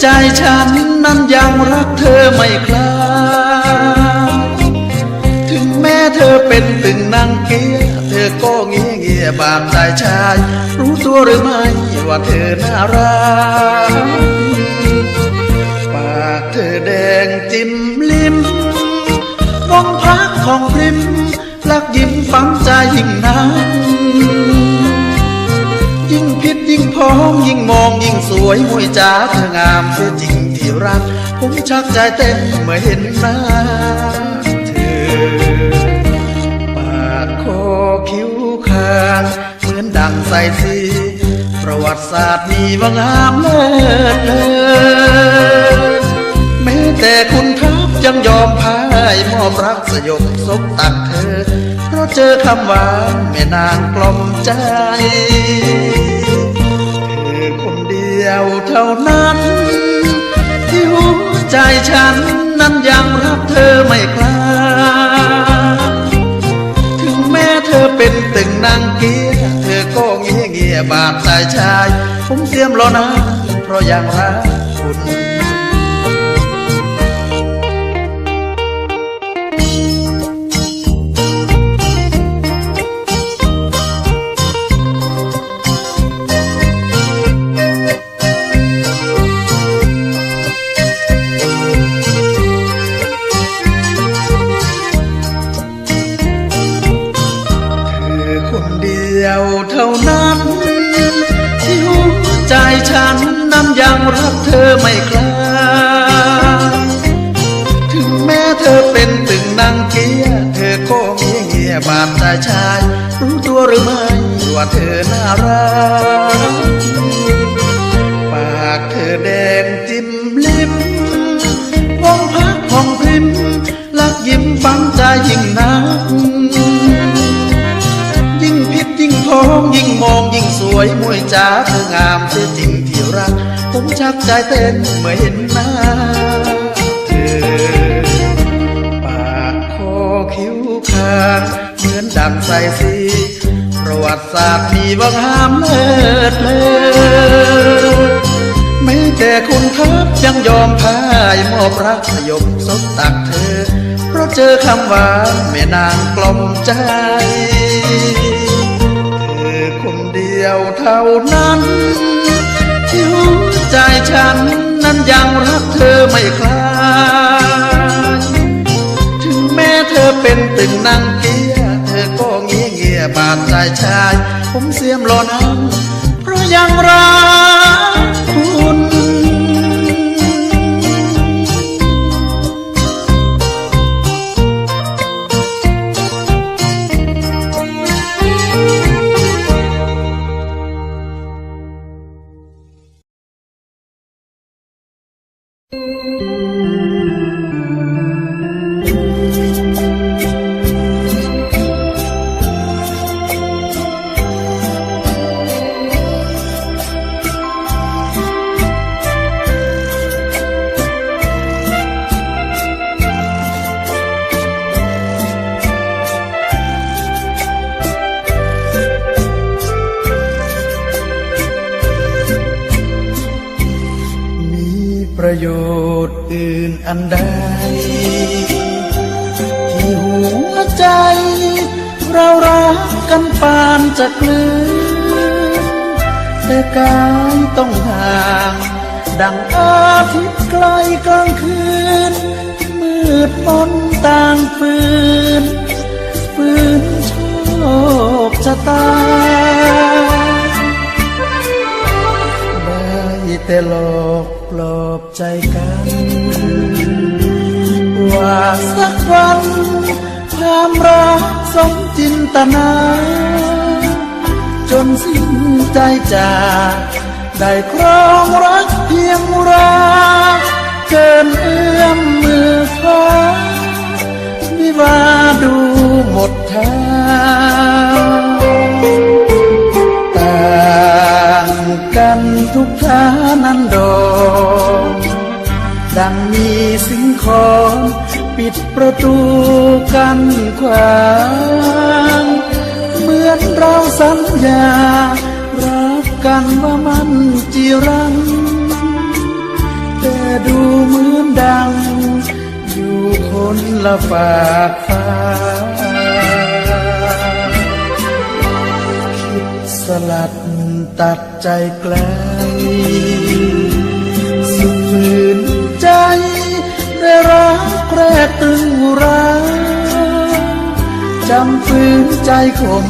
ใจฉันนั้นยังรักเธอไม่คลายถึงแม้เธอเป็นตึงนางเกียเธอก็เงี้ยเงียบาปใจชาย รู้ตัวหรือไม่ว่าเธอน่ารักปากเธอแดงจิ้มลิ้มมองพักของพริมลักยิ้มฝังใจยิ่งนัก พิษยิ่งพองยิ่งมองยิ่งสวยมวยจ๋าเธองามเสียจริงที่รัก ผมชักใจเต้นเมื่อเห็นหน้าเธอ ปากคอคิ้วคางเหมือนดังใสสีประวัติศาสตร์มีว่างามเลิศเลอแม้แต่คุณทัพยังยอมพ่ายมอบรักสยบซบตักเธอ เพราะเจอคำหวานแม่นางกล่อมใจ ยวเท่านั้น ที่หัวใจฉันนั้นยังรักเธอไม่คลาถึงแม้เธอเป็นตึงนางเกียเธอก็เงี้ยเงียบาดใจชาย ผมเสียมรอนะเพราะยังรักคุณ เท่านั้นที่หัวใจฉันนั้นยังรักเธอไม่คลายถึงแม้เธอเป็นตึงนางเกียเธอก็เงียเงียบาดใจชาย รู้ตัวหรือไม่ว่าเธอน่ารักปากเธอแดงจิ้มลิ้มมองพักผ่องพริมลักยิ้มฟังใจยิ่งนัก วยมวยจ๋าเธองามเสียจริงที่รัก ผมชักใจเต้นเมื่อเห็นหน้าเธอ ปากคอคิ้วคางเหมือนดังใสสีประวัติศาสตร์มีว่างห้ามเลิศเลอแม้แต่คุณทัพยังยอมพายมอบรักสยบสบตักเธอ เพราะเจอคำหวาแม่นางกลมใจ เท่านั้นที่หัวใจฉันนั้นยังรักเธอไม่คลายถึงแม้เธอเป็นตึงนางเกียเธอก็เงี้ยเงียบาดใจชาย ผมเสียมรอนั้นเพราะยังรัก ประโยชน์อื่นอันใด ที่หัวใจ เรารักกันปานจะกลืนแต่กายต้องห่าง ดังอาทิตย์ไกลกลางคืน มืดมนต่างฝืนฝืนโชคชะตาได้แต่หลอก ปลอบใจกัน ว่าสักวันความรักสมจินตนา จนสิ้นใจจากได้ครองรักเพียงรักเกินเอื้อมมือฟ้าวิวาดูหมดทางต่างกันทุกท่านั้นโด รปิดประตูกันขวางเหมือนเราสัญญา รักกันว่ามันจีรัง แต่ดูเหมือนดัง อยู่คนละฝากฟ้าคิดสลัดตัดใจไกลสุดฝืนใจ รักแรกตึงรักจำฝืนใจคม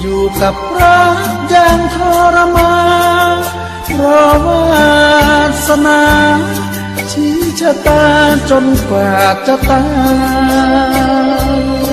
อยู่กับรักอย่างทรมานเพราะวาสนาชี้ชะตาจนกว่าจะตาย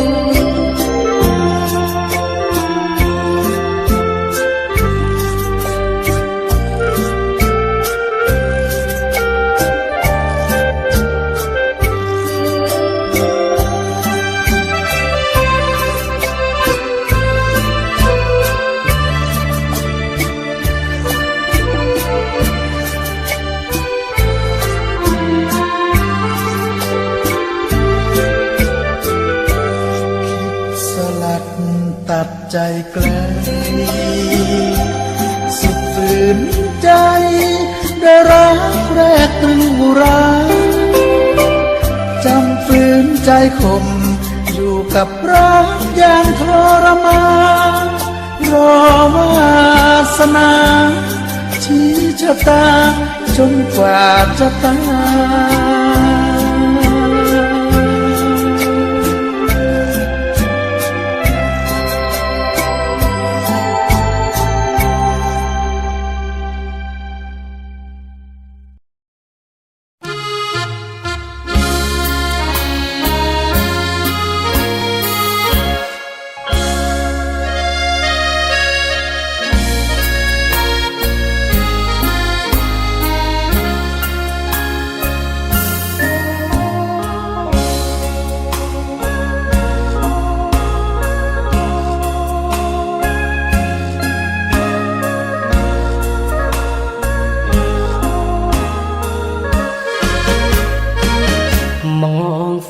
ตรึงรักจำฝืนใจคม อยู่กับรักอย่างทรมานรอวาสนาชี้ชะตาจนกว่าจะตาย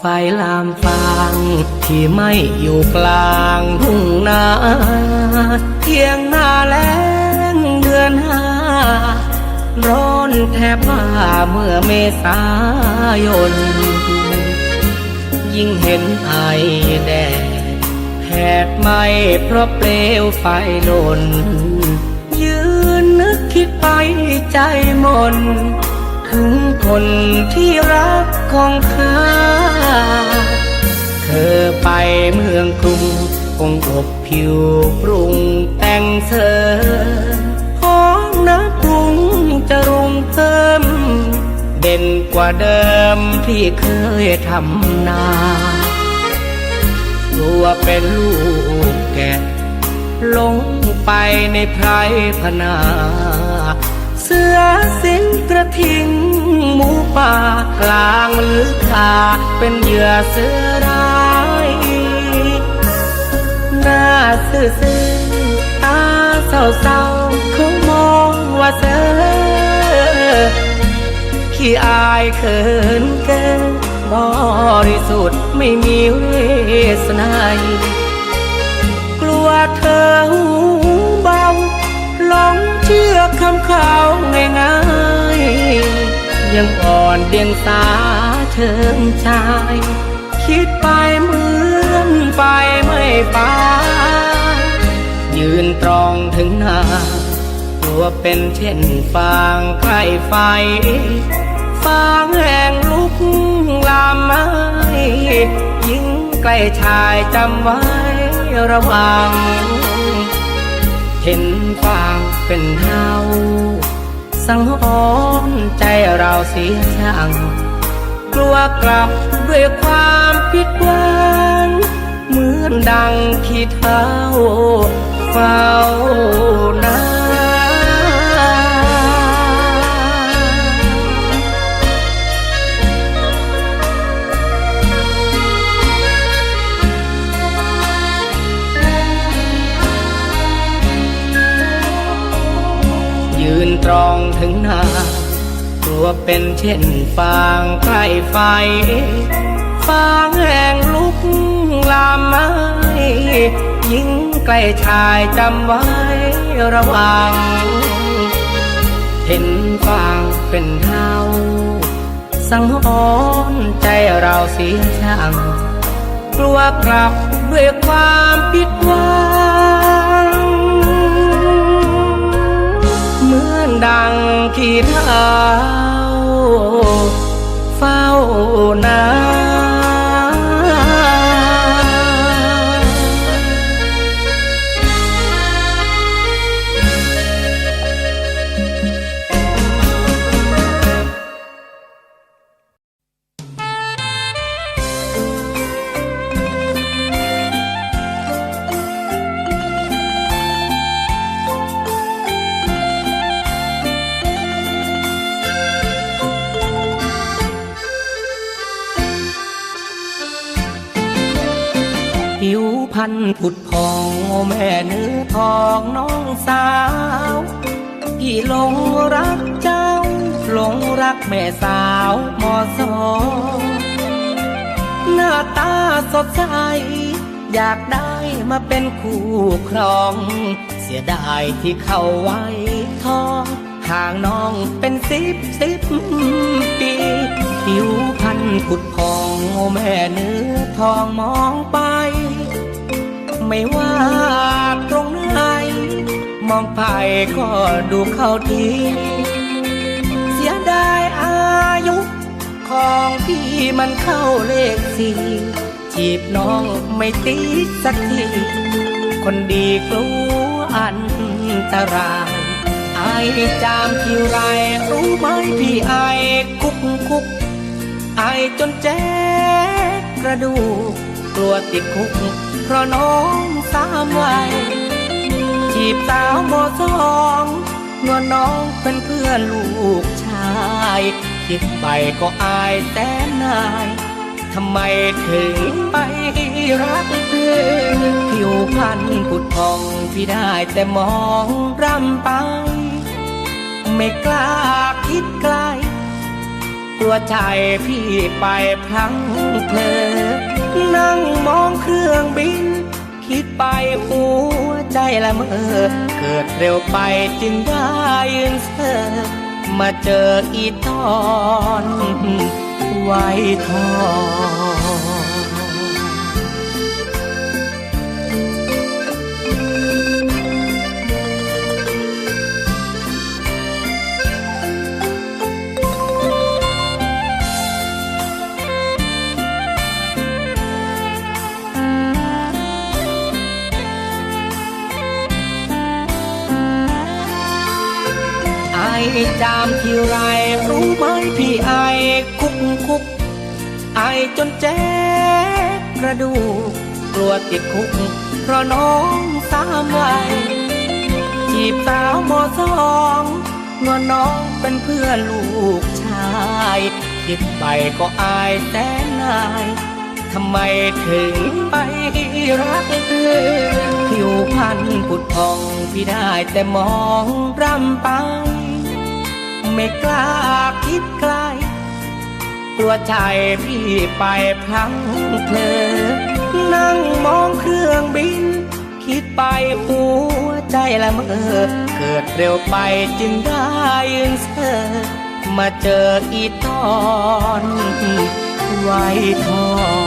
ไฟลามฟางที่ไม่อยู่กลางทุ่งนาเที่ยงหน้าแล้งเดือนห้าร้อนแทบว่าเมื่อเมษายน ยิ่งเห็นไอแดดแผดไหมเพราะเปลวไฟล่นยืนนึกคิดไปใจหมน ถึงคนที่รักของข้า เธอไปเมืองกรุงคงอบผิวปรุงแต่งเสริมของนักปรุงจะรุงเพิ่ม เด่นกว่าเดิมที่เคยทำนาตัวเป็นลูกแกะลงไปในไพรพนา สือสิงกระทิง หมูป่ากลางลึกคาเป็นเหยื่อเสือร้ายหน้าซื่อซื่อตาเศร้าเศร้าๆเขามองว่าเสือขี้อายเขินเกินบริสุทธิ์ไม่มีเวสนายกลัวเธอหู คำเขาง่ายๆ ยังอ่อนเดียงสาเชิงชาย คิดไปเหมือนไปไม่ไปยืนตรองถึงหน้าตัวเป็นเช่นฟางใกล้ไฟ ฟางแห่งลุกลามไม้ยิ่งใกล้ชายจำไว้ระวัง เห็นฟาง เป็นเฮาสังหรณ์ใจเราเสียช่างกลัวกลับด้วยความผิดหวังเหมือนดังขี้เท้าเฝ้านา ถึงหน้าตัวเป็นเช่นฟางใกล้ไฟ ฟางแห่งลุกลามไม้ยิ่งใกล้ชายจำไว้ระวัง เห็นฟางเป็นเท่าสังหรณ์ใจเราเสียช่างกลัวกลับด้วยความผิดหวัง ดังขีดเท้า พันผุดพองโอแม่เนื้อทองน้องสาวพี่หลงรักเจ้าหลงรักแม่สาวมอสอหน้าตาสดใส อยากได้มาเป็นคู่ครอง เสียดายที่เข้าไว้ทองห่างน้องเป็นสิบสิบปี ผิวพันผุดพองโอแม่เนื้อทองมองไป ไม่ว่าตรงไหน มองไปก็ดูเข้าที เสียดายอายุ ของพี่มันเข้าเลขสี่จีบน้องไม่ติดสักที คนดีกลัวอันตรายไอจามที่ไรรู้ไหมพี่ไอคุกคุก ไอจนแจ๊กกระดูก กลัวติดคุก เพราะน้องสามวัยจีบสาวมสองนวลน้องเป็นเพื่อนลูกชาย คิดไปก็อายแสนนายทำไมถึงไปรักเธอผิวพรรณผุดพองพี่ได้แต่มองร่ำไป ไม่กล้าคิดไกลตัวใจพี่ไปพลังเพลอ นั่งมองเครื่องบิน คิดไปหัวใจละเมอ เกิดเร็วไปจึงได้ยืนเสอมาเจออีตอนไวทองามที่ไรรู้ไหมพี่ไอคุกคุก ไอจนแจ๊กกระดูกกลัวติดคุก เพราะน้องสามวัยจีบสาวมอสองนวลน้องเป็นเพื่อนลูกชายคิดไปก็อายแสนนายทำไมถึงไปรักเธอผิวพรรณผุดพองพี่ได้แต่มองรำไป ไม่กล้าคิดไกลตัวใจพี่ไปพลังเพลอนั่งมองเครื่องบิน คิดไปหัวใจละเมอ เกิดเร็วไปจึงได้ยืนเซอมาเจออีตอนไวทอง